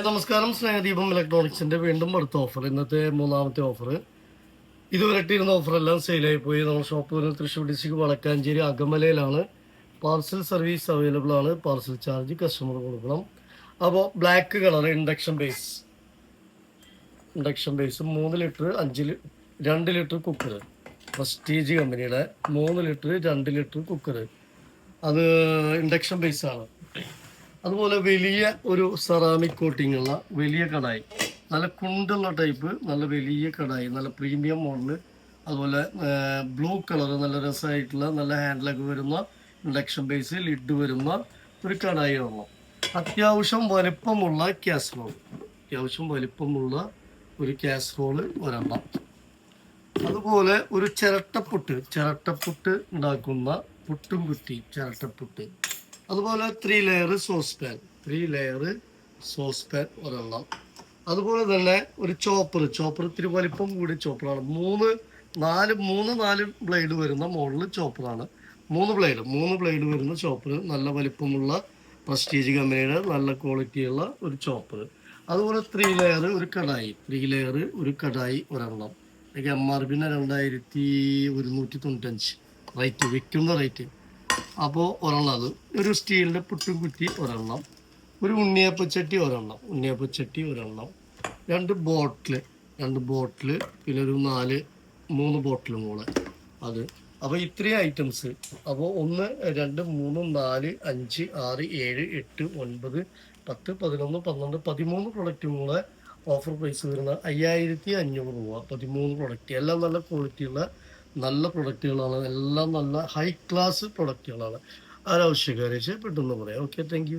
നമസ്കാരം സ്നേഹദീപം ഇലക്ട്രോണിക്സിന്റെ വീണ്ടും അടുത്ത ഓഫർ ഇന്നത്തെ മൂന്നാമത്തെ ഓഫർ ഇതുവരെ ഇട്ടിരുന്ന ഓഫറെല്ലാം സെയിലായി പോയി. നമ്മുടെ ഷോപ്പ് വരുന്നത് തൃശ്ശൂർ ഡിസ്ട്രിക്ട് വളക്കാഞ്ചേരി അകമലയിലാണ്. പാർസൽ സർവീസ് അവൈലബിൾ ആണ്. പാർസൽ ചാർജ് കസ്റ്റമർ കൊടുക്കണം. അപ്പോൾ black colour induction base induction base മൂന്ന് ലിറ്റർ അഞ്ച് രണ്ട് ലിറ്റർ കുക്കർ പ്രസ്റ്റീജ് കമ്പനിയുടെ മൂന്ന് ലിറ്റർ രണ്ട് ലിറ്റർ കുക്കർ അത് ഇൻഡക്ഷൻ ബേസ് ആണ്. അതുപോലെ വലിയ ഒരു സെറാമിക് കോട്ടിംഗ് ഉള്ള വലിയ കടായി. നല്ല കുണ്ടുള്ള ടൈപ്പ് നല്ല വലിയ കടായി നല്ല പ്രീമിയം മോഡൽ അതുപോലെ ബ്ലൂ കളർ നല്ല രസമായിട്ടുള്ള നല്ല ഹാൻഡിലൊക്കെ വരുന്ന ഇൻഡക്ഷൻ ബേസ് ലിഡ് വരുന്ന ഒരു കടായി വെള്ളം അത്യാവശ്യം വലിപ്പമുള്ള കാസറോൾ അത്യാവശ്യം വലിപ്പമുള്ള ഒരു കാസറോൾ ഒരെണ്ണം. അതുപോലെ ഒരു ചിരട്ടപ്പുട്ട് ചിരട്ടപ്പുട്ട് ഉണ്ടാക്കുന്ന പുട്ടും കുട്ടി ചിരട്ടപ്പുട്ട് അതുപോലെ three layer sauce pan three layer sauce pan ഒരെണ്ണം. അതുപോലെ തന്നെ ഒരു ചോപ്പർ ചോപ്പർ ഇത്തിരി വലിപ്പം കൂടി ചോപ്പറാണ് മൂന്ന് നാല് മൂന്ന് നാല് ബ്ലേഡ് വരുന്ന മോഡൽ ചോപ്പറാണ് മൂന്ന് ബ്ലേഡ് മൂന്ന് ബ്ലേഡ് വരുന്ന ചോപ്പർ നല്ല വലിപ്പമുള്ള പ്രസ്റ്റീജ് കമ്പനിയുടെ നല്ല ക്വാളിറ്റിയുള്ള ഒരു ചോപ്പർ അതുപോലെ ത്രീ ലെയർ ഒരു കടായി. ത്രീ ലെയർ ഒരു കടായി ഒരെണ്ണം. എം ആർ പിന്നെ രണ്ടായിരത്തി ഒരുന്നൂറ്റി തൊണ്ണൂറ്റഞ്ച്. റേറ്റ് വിൽക്കുന്ന റേറ്റ് അപ്പോൾ ഒരെണ്ണം അത്. ഒരു സ്റ്റീലിന്റെ പുട്ടും കുറ്റി ഒരെണ്ണം. ഒരു ഉണ്ണിയപ്പച്ചട്ടി ഒരെണ്ണം. ഉണ്ണിയപ്പച്ചട്ടി ഒരെണ്ണം. രണ്ട് ബോട്ടിൽ രണ്ട് ബോട്ടിൽ പിന്നെ ഒരു നാല് മൂന്ന് ബോട്ടിലും കൂടെ അത്. അപ്പോൾ ഇത്രയും ഐറ്റംസ്. അപ്പോൾ ഒന്ന് രണ്ട് മൂന്ന് നാല് അഞ്ച് ആറ് ഏഴ് എട്ട് ഒൻപത് പത്ത് പതിനൊന്ന് പന്ത്രണ്ട് പതിമൂന്ന് പ്രൊഡക്റ്റും കൂടെ ഓഫർ പ്രൈസ് വരുന്ന അയ്യായിരത്തി അഞ്ഞൂറ് രൂപ. പതിമൂന്ന് പ്രൊഡക്റ്റ് എല്ലാം നല്ല ക്വാളിറ്റിയുള്ള നല്ല പ്രൊഡക്റ്റുകളാണ്. എല്ലാം നല്ല ഹൈ ക്ലാസ് പ്രൊഡക്റ്റുകളാണ് ആരാവശ്യക്കാരെ പെട്ടെന്ന് പറയാം. Okay thank